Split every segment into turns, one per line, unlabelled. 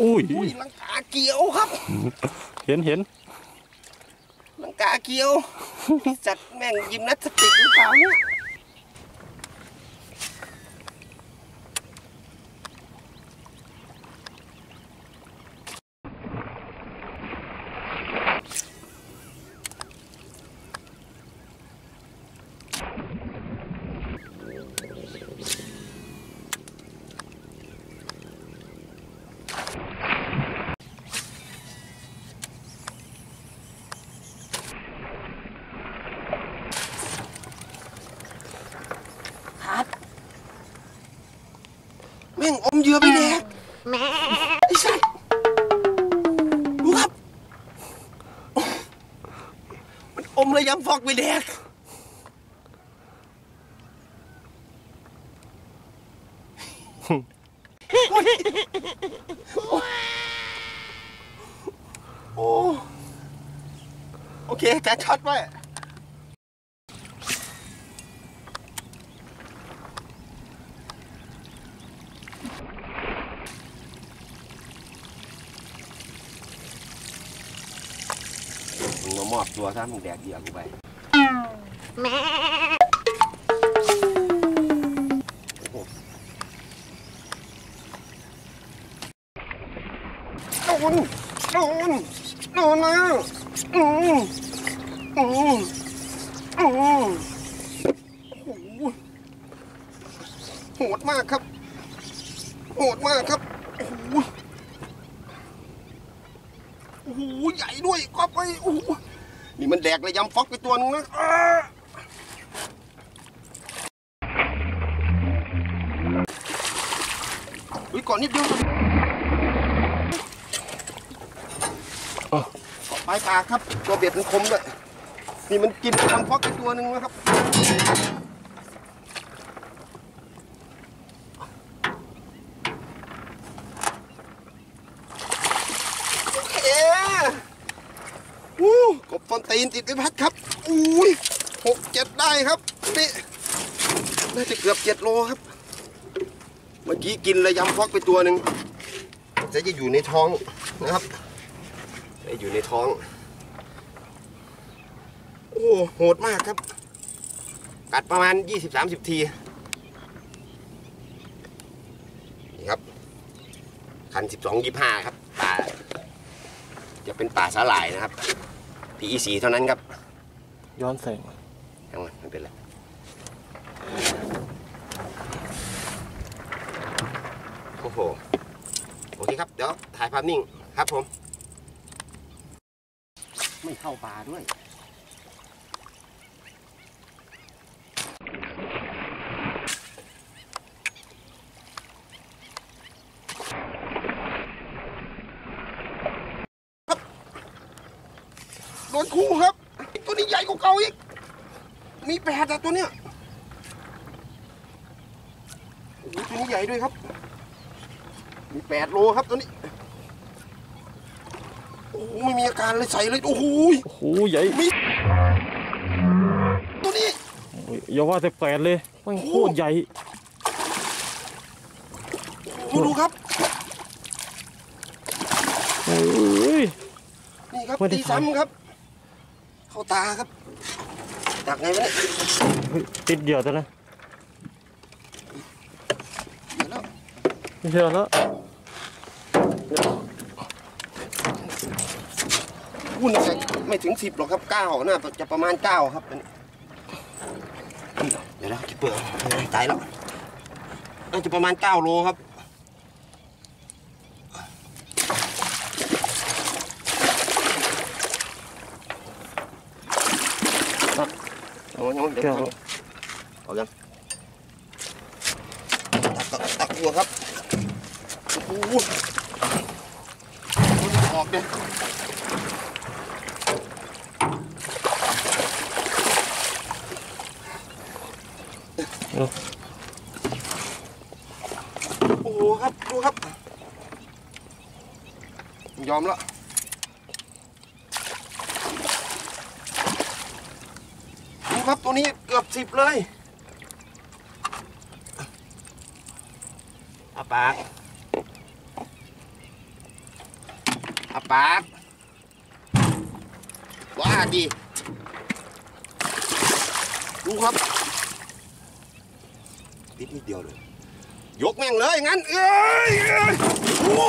อุ้ย
อุ้ยลังกาเกียวครับ
เห็นเห็น
ลังกาเกียวจัดแม่งยิมนาสติกหรือเปล่าเนี่ย ม่งอมเหยื่อไปแดกไอ้สัสดูครับ มันอมระยำฟอกไปแดกโอ้โอเคแจะช็อตไว้ มอบตัวซะมึงแดกเหยื่อกูไปโอ้โดนโดนโดนแล้วอืมอืมอืมโอ้โหดมากครับ โหดมากครับโอ้โหใหญ่ด้วยก๊อฟไอ้โอ้ นี่มันแดกระยำฟอกไปตัวนึงนะอ้าอุ้ยก่อนนิดเดียวเกาะปลายปากครับ ตัวเบ็ดมันคมด้วยนี่มันกินระยำฟอกไปตัวหนึ่งนะครับ โอเค อู้กบฟอน ตีนติดไปพัดครับอุ้ยหกเจ็ดได้ครับนี่น่าจะเกือบเจ็ดโลครับ เมื่อกี้กินระยำฟอกไปตัวหนึ่งจะจะอยู่ในท้องนะครับจะอยู่ในท้อง โอ้โหดมากครับ กัดประมาณ 20-30 ทีนี่ครับ คัน 12-25 ครับป่าจะเป็นป่าสาหร่ายนะครับ PEC เท่านั้นครับ
ย้อนแสง
ทั้งหมดไม่เป็นไรโอ้โหโอเคครับ เดี๋ยวถ่ายภาพนิ่งครับผม ไม่เข้าป่าด้วย โดนคู่ครับไอ้ตัวนี้ใหญ่กว่าเก่าอีก มีแปดอะตัวเนี้ยโอ้โหตัวนี้ใหญ่ด้วยครับ มีแปดโลครับตัวนี้ โอ้โหไม่มีอาการเลยใส่เลยโอ้โห
โอ้โหใหญ่
ตัวนี้
โอ้ยอย่าว่าแต่แปดเลยมันโคตรใหญ่
ดูดูครับ
โอ้ย
นี่ครับ
ไม่ได้
ตีซ้ำครับ เข้าตาครับจากไงวะเนี่ย
เฮ้ยติดเหยื่อตัวนะ
เดี๋ยวแล้ว
ไม่เชื่อแล้ว
หุ้นน่าจะไม่ถึงสิบหรอกครับเก้าน่าจะประมาณเก้าครับอันนี้เดี๋ยวนะคิดเปลือกตายแล้วน่าจะประมาณเก้าโลครับ เอายังเดี๋ยว
แก้ว
เอายังตักตักตักตัวครับโอ้โหมันจะออกเนี่ย
เอา
โอ้โหครับดูครับ ยอมแล้ว ครับตัวนี้เกือบสิบเลยอาปากอาปากว่าดี ดูครับนิดนิดเดียวเลย ยกแม่งเลยงั้น เอ้ยโอ้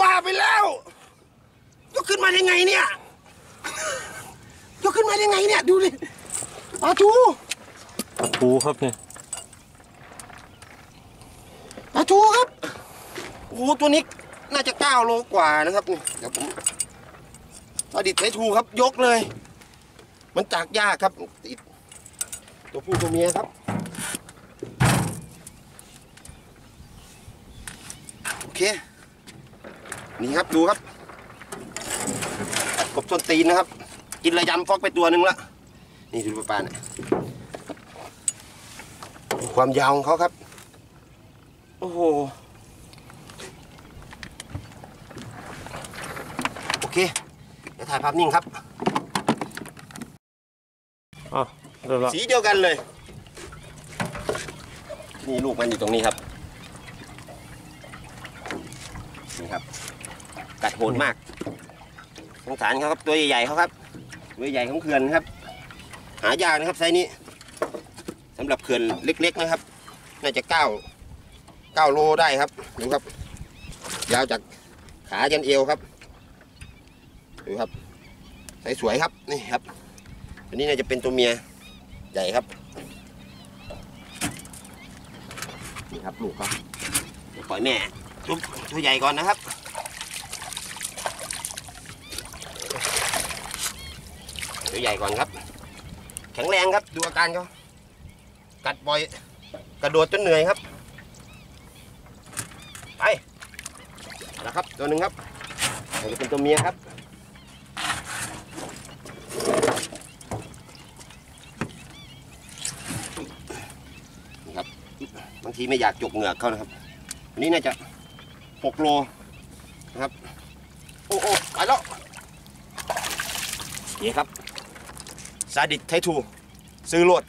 บ้าไปแล้ว ยกขึ้นมาได้ไงเนี่ย ยกขึ้นมาได้ไงเนี่ย ดูดิ ปลาทู
ปูครับเนี่ย
ปลาทูครับโอ้โหตัวนี้น่าจะเก้าโลกว่านะครับนี่เดี๋ยวผมปลาดิบไททูครับยกเลย มันจากยากครับติดตัวผู้ตัวเมียครับโอเคนี่ครับดูครับกบต้นตีนนะครับ กินระยำฟอกไปตัวหนึ่งละ นี่ดูปลาปลาเนี่ยความยาวของเขาครับ โอ้โห โอเค เดี๋ยวถ่ายภาพนิ่งครับ
อะเดี๋ยวละ
สีเดียวกันเลย นี่ลูกมันอยู่ตรงนี้ครับ นี่ครับ กัดโหดมากสงสารเขาครับ ตัวใหญ่ๆเขาครับ ตัวใหญ่ของเขื่อนครับ หายากนะครับไซส์นี้สำหรับเขื่อนเล็ก ๆนะครับ น่าจะเก้าเก้าโลได้ครับดูครับ ยาวจากขายันเอวครับดูครับไซส์สวยครับนี่ครับอันนี้น่าจะเป็นตัวเมียใหญ่ครับนี่ครับลูกครับปล่อยแม่ตัวตัวใหญ่ก่อนนะครับตัวใหญ่ก่อนครับ ข็งแรงครับ ดูอาการเขากัดบ่อย กระโดดจนเหนื่อยครับ ไปแล้วครับ ตัวหนึ่งครับอันนี้เป็นตัวเมียครับ นี่ครับ บางทีไม่อยากจกเหงือกเขานะครับอันนี้น่าจะหกโลนะครับ โอ้โอ้ไปแล้วนี่ครับ ซาดิสไททูซื้อรถ